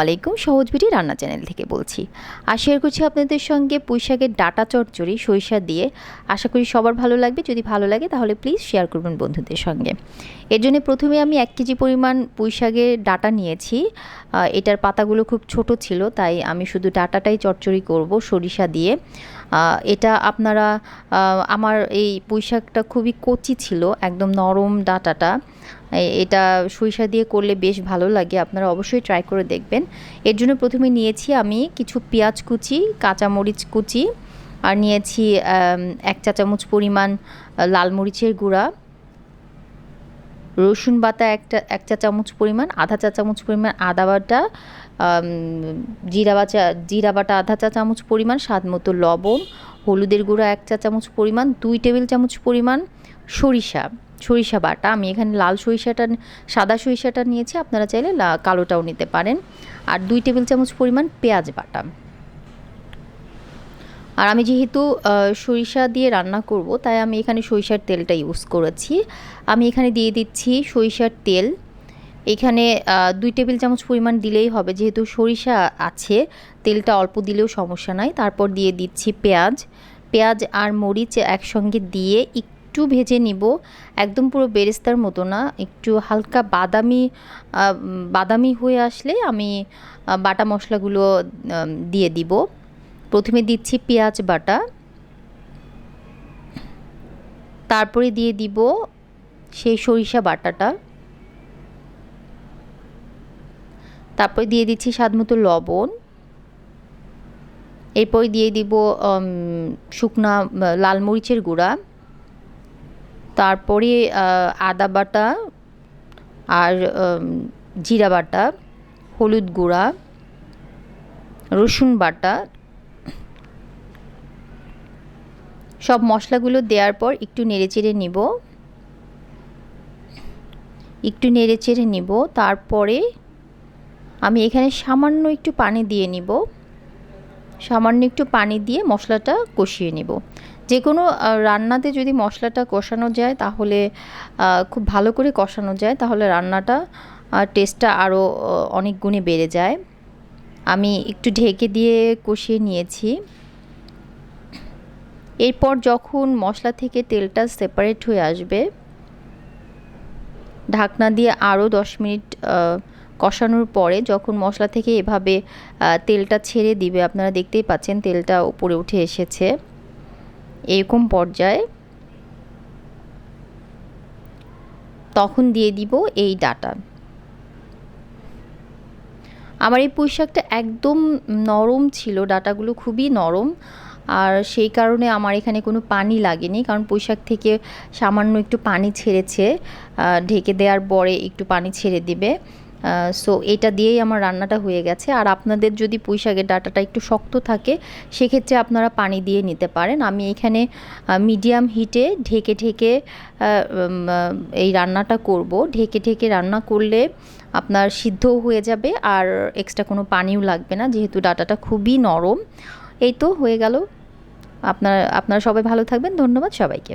আলাইকুম সহজবিটি রান্না চ্যানেল থেকে বলছি। আর শেয়ার করছি আপনাদের সঙ্গে পুঁইশাকের ডাটা চচ্চড়ি, সরিষা দিয়ে। আশা করি সবার ভালো লাগবে। যদি ভালো লাগে তাহলে প্লিজ শেয়ার করবেন বন্ধুদের সঙ্গে। এর জন্য প্রথমে আমি এক কেজি পরিমাণ পুঁইশাকের ডাটা নিয়েছি। এটার পাতাগুলো খুব ছোট ছিল, তাই আমি শুধু ডাটাটাই চচ্চড়ি করব সরিষা দিয়ে। এটা আপনারা আমার এই পুঁইশাকটা খুবই কচি ছিল, একদম নরম ডাটাটা। এটা সরিষা দিয়ে করলে বেশ ভালো লাগে, আপনারা অবশ্যই ট্রাই করে দেখবেন। এর জন্য প্রথমে নিয়েছি আমি কিছু পেঁয়াজ কুচি, কাঁচামরিচ কুচি, আর নিয়েছি এক চা চামচ পরিমাণ লাল মরিচের গুঁড়া। রসুন বাটা একটা, এক চা চামচ পরিমাণ, আধা চা চামচ পরিমাণ আদা বাটা জিরা বাটা জিরা বাটা আধা চা চামচ পরিমাণ, স্বাদ মতো লবণ, হলুদের গুঁড়া এক চা চামচ পরিমাণ, দুই টেবিল চামচ পরিমাণ সরিষা। সরিষা বাটা। আমি এখানে লাল সরিষাটা, সাদা সরিষাটা নিয়েছি। আপনারা চাইলে কালোটাও নিতে পারেন। আর দুই টেবিল চামচ পরিমাণ পেঁয়াজ বাটা। আর আমি যেহেতু সরিষা দিয়ে রান্না করব, তাই আমি এখানে সরিষার তেলটা ইউজ করেছি। আমি এখানে দিয়ে দিচ্ছি সরিষার তেল। এখানে দুই টেবিল চামচ পরিমাণ দিলেই হবে। যেহেতু সরিষা আছে, তেলটা অল্প দিলেও সমস্যা নাই। তারপর দিয়ে দিচ্ছি পেঁয়াজ। পেঁয়াজ আর মরিচ একসঙ্গে দিয়ে একটু ভেজে নিব। একদম পুরো বেরেস্তার মতো না, একটু হালকা বাদামি বাদামি হয়ে আসলে আমি বাটা মশলাগুলো দিয়ে দিব। প্রথমে দিচ্ছি পেঁয়াজ বাটা। তারপরে দিয়ে দিব সেই সরিষা বাটাটা। তারপরে দিয়ে দিচ্ছি স্বাদ মতো লবণ। এরপর দিয়ে দিব শুকনা লাল মরিচের গুঁড়া। তারপরে আদা বাটা আর জিরা বাটা, হলুদ গুঁড়া, রসুন বাটা, সব মশলাগুলো দেওয়ার পর একটু নেড়েচেড়ে নিব। একটু নেড়েচেড়ে নিব, তারপরে আমি এখানে সামান্য একটু পানি দিয়ে নিব। সামান্য একটু পানি দিয়ে মশলাটা কষিয়ে নিব। যে কোনো রান্নাতে যদি মশলাটা কষানো যায় তাহলে খুব ভালো করে কষানো যায়, তাহলে রান্নাটা টেস্টটা আরও অনেক গুণে বেড়ে যায়। আমি একটু ঢেকে দিয়ে কষিয়ে নিয়েছি। এরপর যখন মশলা থেকে তেলটা সেপারেট হয়ে আসবে, ঢাকনা দিয়ে আরও দশ মিনিট কষানোর পরে যখন মশলা থেকে এভাবে তেলটা ছেড়ে দিবে, আপনারা দেখতেই পাচ্ছেন তেলটা উপরে উঠে এসেছে। এরকম পর্যায়ে তখন দিয়ে দিব এই ডাটা। আমার এই পুঁই শাকটা একদম নরম ছিল, ডাটাগুলো খুবই নরম। আর সেই কারণে আমার এখানে কোনো পানি লাগেনি, কারণ পুঁই শাক থেকে সামান্য একটু পানি ছেড়েছে। ঢেকে দেওয়ার পরে একটু পানি ছেড়ে দিবে। সো এটা দিয়েই আমার রান্নাটা হয়ে গেছে। আর আপনাদের যদি পুঁই শাকের ডাটাটা একটু শক্ত থাকে, সেক্ষেত্রে আপনারা পানি দিয়ে নিতে পারেন। আমি এখানে মিডিয়াম হিটে ঢেকে ঢেকে এই রান্নাটা করব। ঢেকে ঢেকে রান্না করলে আপনার সিদ্ধও হয়ে যাবে আর এক্সট্রা কোনো পানিও লাগবে না, যেহেতু ডাটাটা খুবই নরম। এই তো হয়ে গেল। আপনার, আপনারা সবাই ভালো থাকবেন। ধন্যবাদ সবাইকে।